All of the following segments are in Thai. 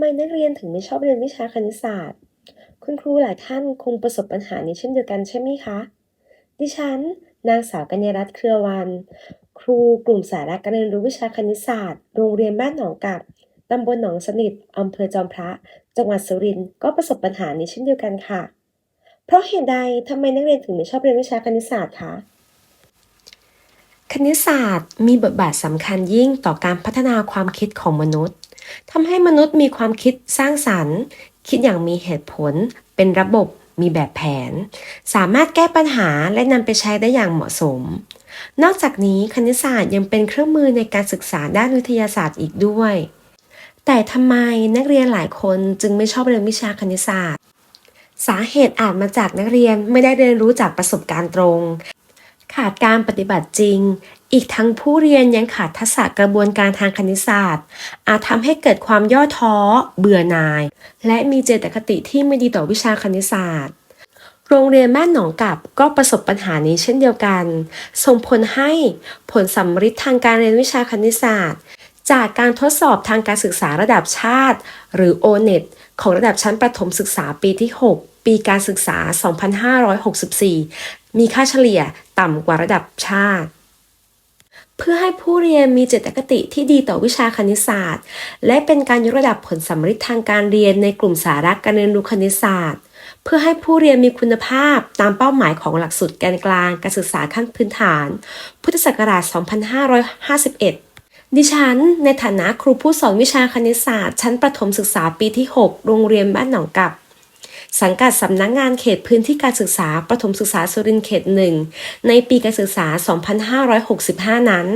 ไมนักเรียนถึงไม่ชอบเรียนวิชาคณิตศาสตร์ คุณครูหลายท่านคงประสบปัญหานี้เช่นเดียวกันใช่ไหมคะ ดิฉัน นางสาวกัญญารัตน์เครือวัน ครูกลุ่มสาระการเรียนรู้วิชาคณิตศาสตร์ โรงเรียนบ้านหนองกับตำบลหนองสนิทอำเภอจอมพระ จังหวัดสุรินทร์ก็ประสบปัญหานี้เช่นเดียวกันค่ะ เพราะเหตุใดทำไมนักเรียนถึงไม่ชอบเรียนวิชาคณิตศาสตร์คะคณิตศาสตร์มีบทบาทสำคัญยิ่งต่อการพัฒนาความคิดของมนุษย์ ทำให้มนุษย์มีความคิดสร้างสรรค์ คิดอย่างมีเหตุผล เป็นระบบมีแบบแผน สามารถแก้ปัญหาและนำไปใช้ได้อย่างเหมาะสม นอกจากนี้คณิตศาสตร์ยังเป็นเครื่องมือในการศึกษาด้านวิทยาศาสตร์อีกด้วย แต่ทำไมนักเรียนหลายคนจึงไม่ชอบเรียนวิชาคณิตศาสตร์ สาเหตุอาจมาจากนักเรียนไม่ได้เรียนรู้จากประสบการณ์ตรง ขาดการปฏิบัติจริง อีกทั้งผู้เรียนยังขาดทักษะกระบวนการทางคณิตศาสตร์ อาจทำให้เกิดความย่อท้อ เบื่อหน่าย และมีเจตคติที่ไม่ดีต่อวิชาคณิตศาสตร์ โรงเรียนบ้านหนองกับก็ประสบปัญหานี้เช่นเดียวกัน ส่งผลให้ผลสัมฤทธิ์ทางการเรียนวิชาคณิตศาสตร์ จากการทดสอบทางการศึกษาระดับชาติ หรือ O-NET ของระดับชั้นประถมศึกษาปีที่ 6 ปีการศึกษา 2564 มีค่าเฉลี่ยต่ำกว่าระดับชาติ พื่อให้ผู้เรียนมีเจตคติที่ดีต่อวิชาคณิตศาสตร์ และเป็นการยกระดับผลสัมฤทธิ์ทางการเรียนในกลุ่มสาระการเรียนรู้คณิตศาสตร์ เพื่อให้ผู้เรียนมีคุณภาพตามเป้าหมายของหลักสูตรแกนกลางการศึกษาขั้นพื้นฐาน พุทธศักราช 2551ดิฉัน ในฐานะครูผู้สอนวิชาคณิตศาสตร์ ชั้นประถมศึกษาปีที่ 6 โรงเรียนบ้านหนองกับ สังกัดสำนักงงานเขตพื้นที่การศึกษาประถมศึกษาสุรินทร์เขตหนึ่งในปีการศึกษา 2565 นั้น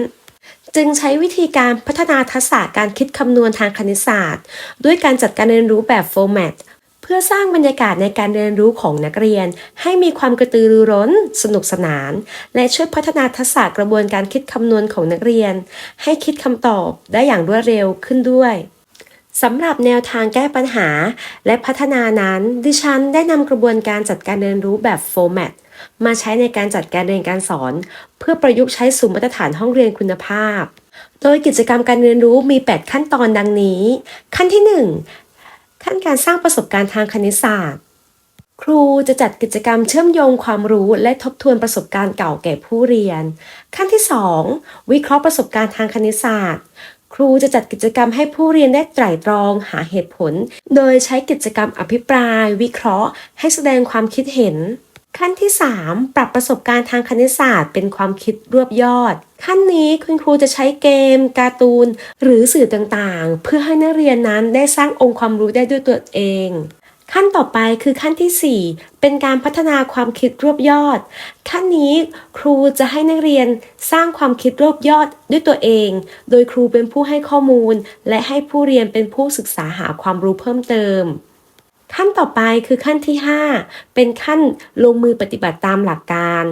จึงใช้วิธีการพัฒนาทักษะการคิดคำนวณทางคณิตศาสตร์ ด้วยการจัดการเรียนรู้แบบโฟร์แมตเพื่อสร้างบรรยากาศในการเรียนรู้ของนักเรียน ให้มีความกระตือรือร้น สนุกสนาน และช่วยพัฒนาทักษะกระบวนการคิดคำนวณของนักเรียน ให้คิดคำตอบได้อย่างรวดเร็วขึ้นด้วย สำหรับแนวทางแก้ปัญหาและพัฒนานั้น ดิฉันได้นำกระบวนการจัดการเรียนรู้แบบโฟร์แมตมาใช้ในการจัดการเรียนการสอน เพื่อประยุกต์ใช้สู่มาตรฐานห้องเรียนคุณภาพ โดยกิจกรรมการเรียนรู้มี 8 ขั้นตอนดังนี้ ขั้นที่ 1 ขั้นการสร้างประสบการณ์ทางคณิตศาสตร์ ครูจะจัดกิจกรรมเชื่อมโยงความรู้และทบทวนประสบการณ์เก่าแก่ผู้เรียน ขั้นที่ 2 วิเคราะห์ประสบการณ์ทางคณิตศาสตร์ ครูจะจัดกิจกรรมให้ผู้เรียนได้ไตร่ตรองหาเหตุผล โดยใช้กิจกรรมอภิปราย วิเคราะห์ ให้แสดงความคิดเห็น ขั้นที่ 3 ปรับประสบการณ์ทางคณิตศาสตร์ เป็นความคิดรวบยอด ขั้นนี้คุณครูจะใช้เกม การ์ตูน หรือสื่อต่างๆ เพื่อให้นักเรียนนั้นได้สร้างองค์ความรู้ได้ด้วยตัวเอง ขั้นต่อไปคือขั้นที่ 4 เป็นการพัฒนาความคิดรวบยอด ขั้นนี้ครูจะให้นักเรียนสร้างความคิดรวบยอดด้วยตัวเอง โดยครูเป็นผู้ให้ข้อมูล และให้ผู้เรียนเป็นผู้ศึกษาหาความรู้เพิ่มเติม ขั้นต่อไปคือขั้นที่ 5 เป็นขั้นลงมือปฏิบัติตามหลักการ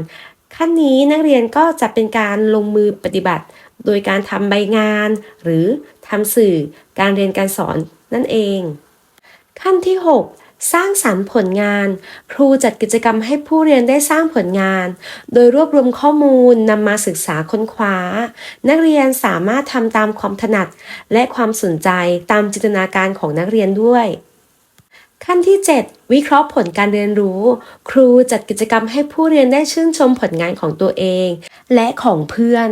ขั้นนี้นักเรียนก็จะเป็นการลงมือปฏิบัติ โดยการทำใบงาน หรือทำสื่อการเรียนการสอนนั่นเอง ขั้นที่ 6 สร้างสรรค์ผลงาน ครูจัดกิจกรรมให้ผู้เรียนได้สร้างผลงาน โดยรวบรวมข้อมูลนำมาศึกษาค้นคว้า นักเรียนสามารถทำตามความถนัด และความสนใจตามจินตนาการของนักเรียนด้วย ขั้นที่ 7 วิเคราะห์ผลการเรียนรู้ ครูจัดกิจกรรมให้ผู้เรียนได้ชื่นชมผลงานของตัวเอง และของเพื่อน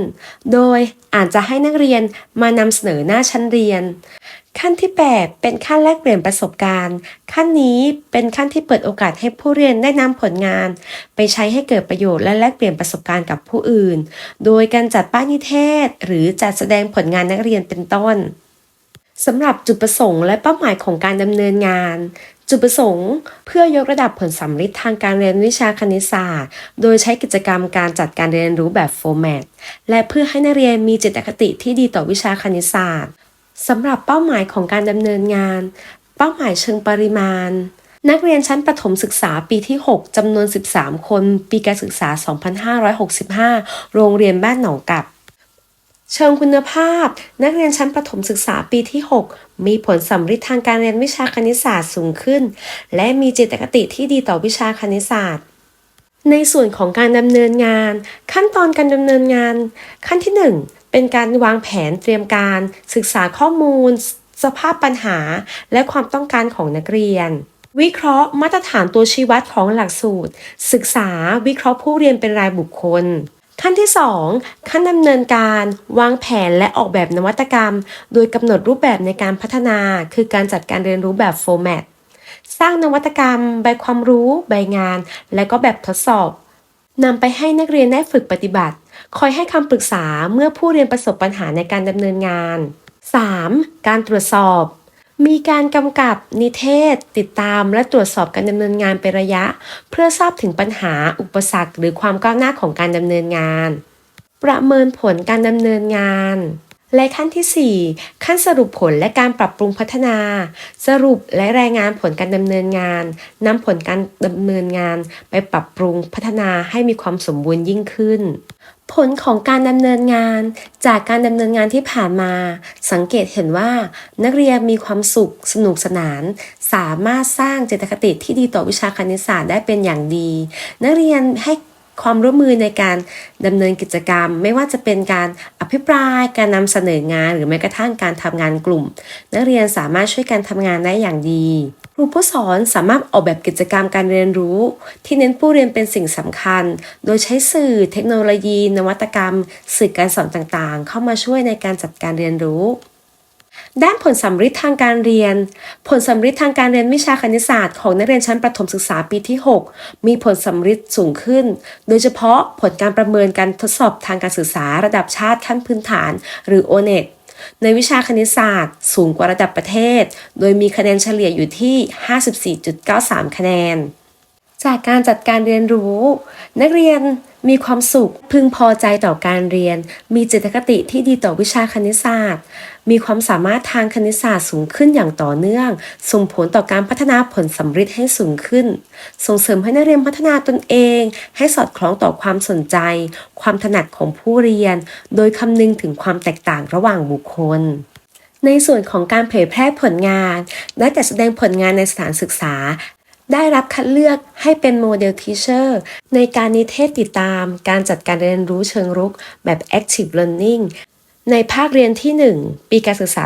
โดยอาจจะให้นักเรียนมานำเสนอหน้าชั้นเรียน ขั้นที่ 8 เป็นขั้นแลกเปลี่ยนประสบการณ์ ขั้นนี้เป็นขั้นที่เปิดโอกาสให้ผู้เรียนได้นำผลงาน ไปใช้ให้เกิดประโยชน์และแลกเปลี่ยนประสบการณ์กับผู้อื่น โดยการจัดป้ายนิเทศ หรือจัดแสดงผลงานนักเรียนเป็นต้นสำหรับจุดประสงค์และเป้าหมายของการดำเนินงาน จุดประสงค์ เพื่อยกระดับผลสัมฤทธิ์ทางการเรียนวิชาคณิตศาสตร์ โดยใช้กิจกรรมการจัดการเรียนรู้แบบโฟร์แมตและเพื่อให้นักเรียนมีเจตคติที่ดีต่อวิชาคณิตศาสตร์สำหรับเป้าหมายของการดำเนินงาน เป้าหมายเชิงปริมาณ นักเรียนชั้นประถมศึกษาปีที่ 6จำนวน 13 คน ปีการศึกษา 2565 โรงเรียนบ้านหนองกับ เชิงคุณภาพ นักเรียนชั้นประถมศึกษาปีที่ 6 มีผลสัมฤทธิ์ทางการเรียนวิชาคณิตศาสตร์สูงขึ้น และมีเจตคติที่ดีต่อวิชาคณิตศาสตร์ ในส่วนของการดำเนินงาน ขั้นตอนการดำเนินงาน ขั้นที่ 1 เป็นการวางแผนเตรียมการ ศึกษาข้อมูล สภาพปัญหา และความต้องการของนักเรียนวิเคราะห์มาตรฐานตัวชี้วัดของหลักสูตร ศึกษาวิเคราะห์ผู้เรียนเป็นรายบุคคล ขั้นที่ 2 ขั้นดำเนินการวางแผนและออกแบบนวัตกรรม โดยกำหนดรูปแบบในการพัฒนา คือการจัดการเรียนรู้แบบโฟร์แมตสร้างนวัตกรรม ใบความรู้ ใบงาน และก็แบบทดสอบนำไปให้นักเรียนได้ฝึกปฏิบัติ คอยให้คำปรึกษาเมื่อผู้เรียนประสบปัญหาในการดำเนินงาน 3. การตรวจสอบ มีการกำกับนิเทศ ติดตามและตรวจสอบการดำเนินงานเป็นระยะ เพื่อทราบถึงปัญหาอุปสรรค หรือความก้าวหน้าของการดำเนินงาน ประเมินผลการดำเนินงานและขั้นที่ 4 ขั้นสรุปผลและการปรับปรุงพัฒนา สรุปและรายงานผลการดำเนินงานนำผลการดำเนินงานไปปรับปรุงพัฒนาให้มีความสมบูรณ์ยิ่งขึ้น ผลของการดำเนินงานจากการดำเนินงานที่ผ่านมา สังเกตเห็นว่า นักเรียนมีความสุขสนุกสนาน สามารถสร้างเจตคติที่ดีต่อวิชาคณิตศาสตร์ได้เป็นอย่างดี นักเรียนให้ ความร่วมมือในการดำเนินกิจกรรม ไม่ว่าจะเป็นการอภิปรายการนำเสนองาน หรือแม้กระทั่งการทำงานกลุ่ม นักเรียนสามารถช่วยกันทำงานได้อย่างดีครูผู้สอนสามารถออกแบบกิจกรรมการเรียนรู้ ที่เน้นผู้เรียนเป็นสิ่งสำคัญ โดยใช้สื่อเทคโนโลยี นวัตกรรม สื่อการสอนต่างๆ เข้ามาช่วยในการจัดการเรียนรู้ ด้านผลสัมฤทธิ์ทางการเรียน ผลสัมฤทธิ์ทางการเรียนวิชาคณิตศาสตร์ของนักเรียนชั้นประถมศึกษาปีที่ 6 มีผลสัมฤทธิ์สูงขึ้น โดยเฉพาะผลการประเมินการทดสอบทางการศึกษาระดับชาติขั้นพื้นฐาน หรือ o n e t ในวิชาคณิตศาสตร์ สูงกว่าระดับประเทศ โดยมีคะแนนเฉลี่ยอยู่ที่ 54.93 คะแนน จากการจัดการเรียนรู้ นักเรียน มีความสุข พึงพอใจต่อการเรียน มีเจตคติที่ดีต่อวิชาคณิตศาสตร์ มีความสามารถทางคณิตศาสตร์สูงขึ้นอย่างต่อเนื่อง ส่งผลต่อการพัฒนาผลสำฤทธิ์ให้สูงขึ้น ส่งเสริมให้นักเรียนพัฒนาตนเอง ให้สอดคล้องต่อความสนใจ ความถนัดของผู้เรียน โดยคำนึงถึงความแตกต่างระหว่างบุคคลในส่วนของการเผยแพร่ผลงาน ได้จัดแสดงผลงานในสถานศึกษา ได้รับคัดเลือกให้เป็นโมเดลทีเชอร์ในการนิเทศติดตาม การจัดการเรียนรู้เชิงรุกแบบ Active Learning ในภาคเรียนที่ 1 ปีการศึกษา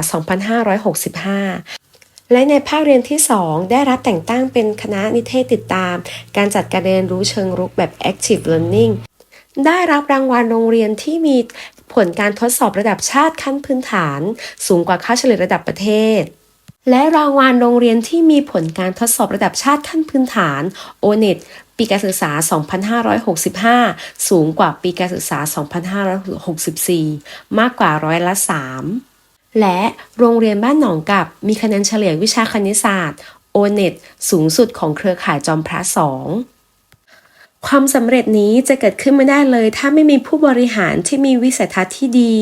2565และในภาคเรียนที่ 2 ได้รับแต่งตั้งเป็นคณะนิเทศติดตาม การจัดการเรียนรู้เชิงรุกแบบ Active Learning ได้รับรางวัลโรงเรียนที่มีผลการทดสอบระดับชาติขั้นพื้นฐาน สูงกว่าค่าเฉลี่ยระดับประเทศ และรางวัลโรงเรียนที่มีผลการทดสอบระดับชาติขั้นพื้นฐาน o n e t ปีการศึกษา 2565 สูงกว่าปีการศึกษา 2564 มากกว่าร้อยละ 3 และโรงเรียนบ้านหนองกับมีคะแนนเฉลี่ยวิชาคณิตศาสตร์ o n e t สูงสุดของเครือข่ายจอมพระสองความสำเร็จนี้จะเกิดขึ้นไม่ได้เลย ถ้าไม่มีผู้บริหารที่มีวิสัยทัศน์ที่ดี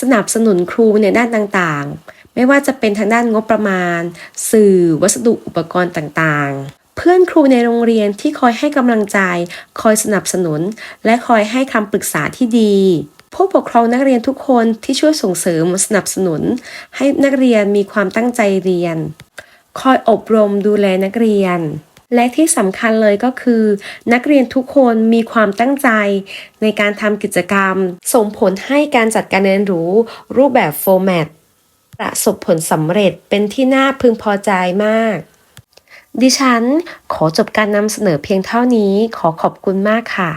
สนับสนุนครูในด้านต่างๆ ไม่ว่าจะเป็นทางด้านงบประมาณ สื่อ วัสดุอุปกรณ์ต่างๆ เพื่อนครูในโรงเรียนที่คอยให้กำลังใจ คอยสนับสนุน และคอยให้คำปรึกษาที่ดีผู้ปกครองนักเรียนทุกคนที่ช่วยส่งเสริมสนับสนุน ให้นักเรียนมีความตั้งใจเรียน คอยอบรมดูแลนักเรียน และที่สำคัญเลยก็คือ นักเรียนทุกคนมีความตั้งใจ ในการทำกิจกรรม ส่งผลให้การจัดการเรียนรู้รูปแบบโฟร์แมต ประสบผลสำเร็จเป็นที่น่าพึงพอใจมาก ดิฉันขอจบการนำเสนอเพียงเท่านี้ขอขอบคุณมากค่ะ